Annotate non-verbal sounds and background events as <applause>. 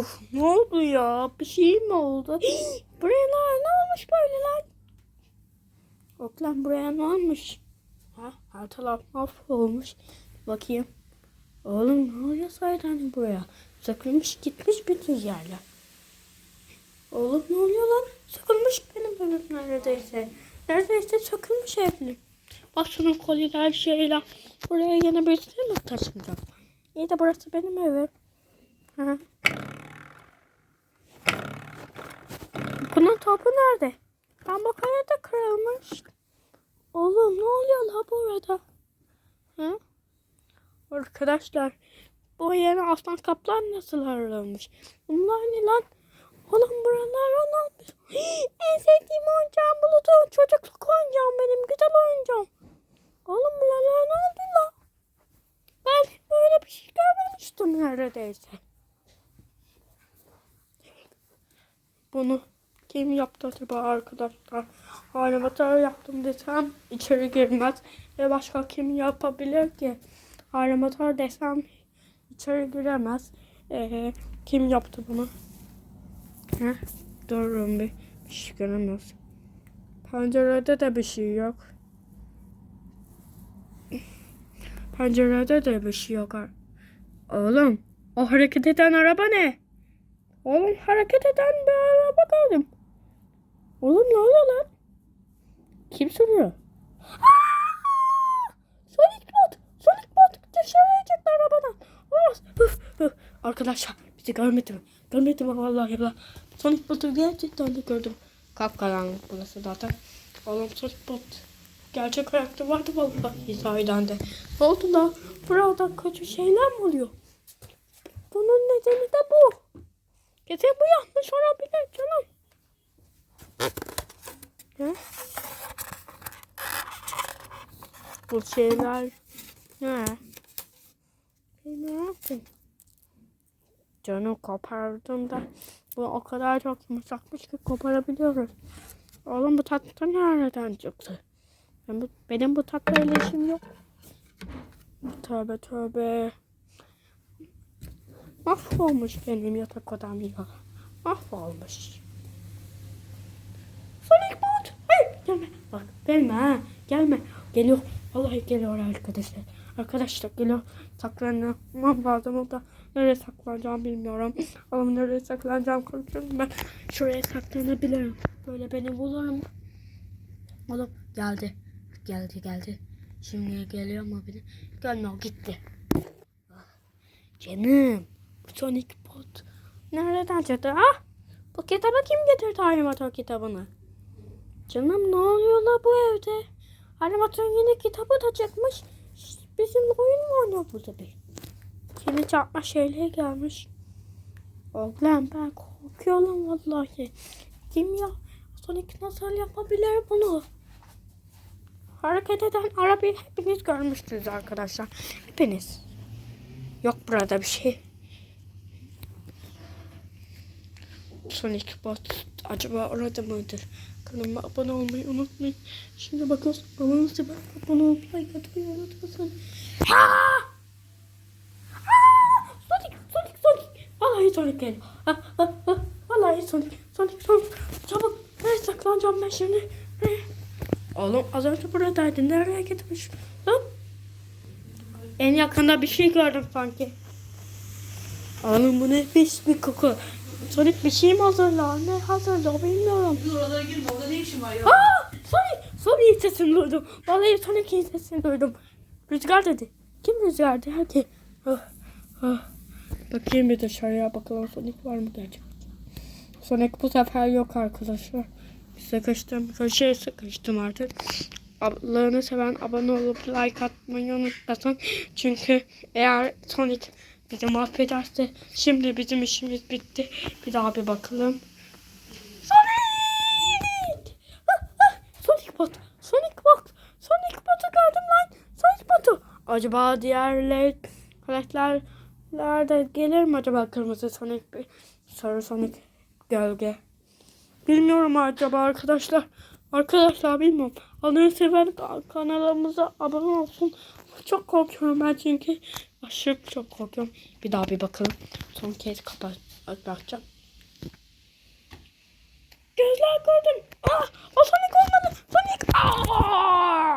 Uf ne oldu ya? Bir şey mi oldu? Hii, <gasps> buraya ne, ne olmuş böyle lan? Yok lan buraya ne olmuş? Ha, her taraf mahvolmuş. Bakayım. Oğlum ne oluyor sahiden buraya? Sökülmüş gitmiş bütün yerler. Oğlum ne oluyor lan? Sökülmüş benim evim neredeyse. Neredeyse sökülmüş evim. Bak şunun kolyeler şeyler. Buraya yine bir şey mi taşınacak? İyi de burası benim evim. Ha. Topu nerede? Ben bu da kırılmış. Oğlum ne oluyor la burada? Ha? Arkadaşlar bu yere aslan kaplan nasıl ayrılmış? Bunlar ne lan? Oğlum buralar? Hii, en sevdiğim oyuncağım bulutu. Çocukluk oyuncağım benim. Güzel oyuncağım. Oğlum buralar ne oldu la? Ben böyle bir şey görmemiştim neredeyse. Bunu kim yaptı acaba arkadaşlar? Animatör yaptım desem içeri girmez. Ve başka kim yapabilir ki? Animatör desem içeri giremez. Ee, kim yaptı bunu? Heh, durun bir. Bir şey göremez. Pencerede de bir şey yok. Pencerede de bir şey yok. Oğlum o hareket eden araba ne? Oğlum hareket eden bir araba gördüm. Oğlum ne oluyor lan? Kim sürüyor? Aa! Sonic Bot! Sonic Bot çıktı arabadan. Ah, üf, üf. Arkadaşlar bizi görmedi mi? Görmedi mi vallahi ya. Sonic Bot'u gerçekten de gördüm. Kapkaranlık burası zaten. Oğlum Sonic Bot. Gerçek hayatta vardı vallahi sahiden de. Ne oldu da? Burada kötü şeyler mi oluyor? Bunun nedeni de bu. Kesin bu yanlış olabilir canım. Ne? Bu şeyler ne? Ne yaptın? Canım kopardım da bu o kadar çok yumuşakmış ki koparabiliyoruz. Oğlum bu tatlı nereden çıktı? Benim bu tatlıyla işim yok. Tövbe tövbe. Mahvolmuş benim yatak odam ya. Mahvolmuş. Sonic Bot. Hayır gelme. Bak gelme ha. Gelme. Geliyor. Vallahi geliyor arkadaşlar. Arkadaşlar geliyor. Saklanmam lazım o da. Nereye saklanacağım bilmiyorum. Ama nereye saklanacağım korkuyorum ben. Şuraya saklanabilirim. Böyle beni bulurum. Oğlum geldi. Geldi geldi. Şimdi geliyor mu beni? Gelmiyor gitti. Canım. Bu Sonic Bot. Nereden çıktı? Ah! Bu kitabı kim getirdi animatör kitabını? Canım ne oluyor la bu evde? Animatör yeni kitabı da çıkmış. Bizim oyun mu oynuyor burada bir? Yeni çarpma şeyler gelmiş. Oğlum ben korkuyorum vallahi. Kim ya? Sonic nasıl yapabilir bunu? Hareket eden arabayı hepiniz görmüştünüz arkadaşlar. Hepiniz. Yok burada bir şey. Sonic Bot acaba orada mıdır? Kanalıma abone olmayı unutmayın. Şimdi bakıyoruz. Abonenizi ben abone olmayı atmayı unutmasın. Ha! Ha! Sonic, Sonic, Sonic. Vallahi Sonic geliyor. Ha, ha, ha. Vallahi Sonic, Sonic, Sonic. Çabuk. Nereye saklanacağım ben şimdi? Oğlum az önce buradaydın. Nereye gitmiş? Lan? En yakında bir şey gördüm sanki. Oğlum bu nefis bir koku. Sonic bir şey mi hazırlar? Ne hazırlar bilmiyorum. Biz oralara girme. Orada ne işin var ya? Aa! Sonic! Sonic'in sesini duydum. Vallahi Sonic'in sesini duydum. Rüzgar dedi. Kim rüzgar der ki? Ah, ah. Bakayım bir dışarıya bakalım Sonic var mı gerçekten. Sonic bu sefer yok arkadaşlar. Sıkıştım. Köşeye sıkıştım artık. Ablalarını seven abone olup like atmayı unutmasın. Çünkü eğer Sonic bizi mahvederse şimdi bizim işimiz bitti. Bir daha bir bakalım. Sonic! Ah, ah, Sonic bot. Sonic bot. Sonic botu gördüm lan. Sonic botu. Acaba diğer karakterler de gelir mi acaba kırmızı Sonic bir sarı Sonic gölge? Bilmiyorum acaba arkadaşlar. Arkadaşlar bilmiyorum. Adını seven kanalımıza abone olsun. Çok korkuyorum ben çünkü. Aşırı çok korkuyorum. Bir daha bir bakalım. Son kez kapat bakacağım. Gözler gördüm. Ah, o Sonic olmadı. Sonic. Aa!